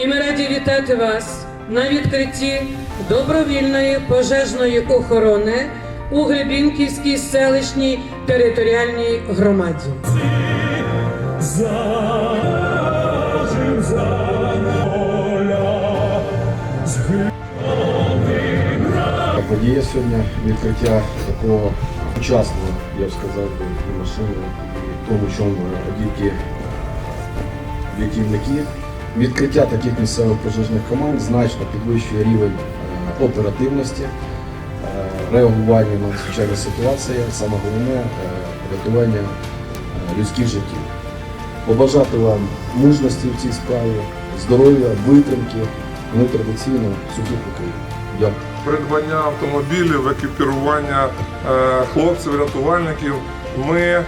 І ми раді вітати вас на відкритті добровільної пожежної охорони у Гребінківській селищній територіальній громаді. Подія сьогодні відкриття такого сучасного, я б сказав, машини, і тому, чому одіти рятівники. Відкриття таких місцевих пожежних команд значно підвищує рівень е, оперативності, е, реагування на надзвичайні ситуації, саме головне е, рятування людських життів. Побажати вам мужності в цій справі, здоров'я, витримки, і традиційно сухих Україні. Дякую. придбання автомобілів, екіпірування е, хлопців-рятувальників. Ми е,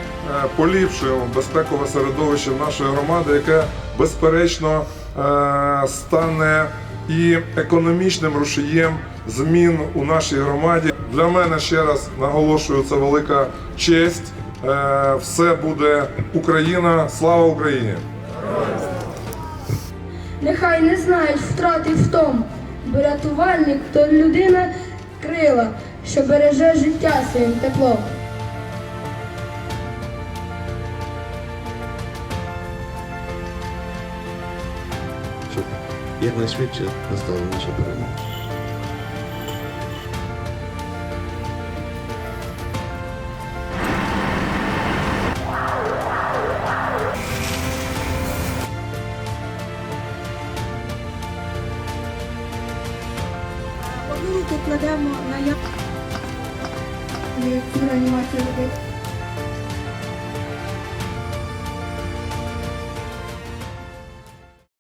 поліпшуємо безпекове середовище нашої громади, яке безперечно е, стане і економічним рушієм змін у нашій громаді. Для мене ще раз наголошую, це велика честь. Е, Все буде Україна. Слава Україні! Нехай не знають втрати в тому, бо рятувальник то людина крила, що береже життя своїм теплом. Якнайшвидше настала наша перемога. Одну руку кладемо на я. Цю реанімацію робити.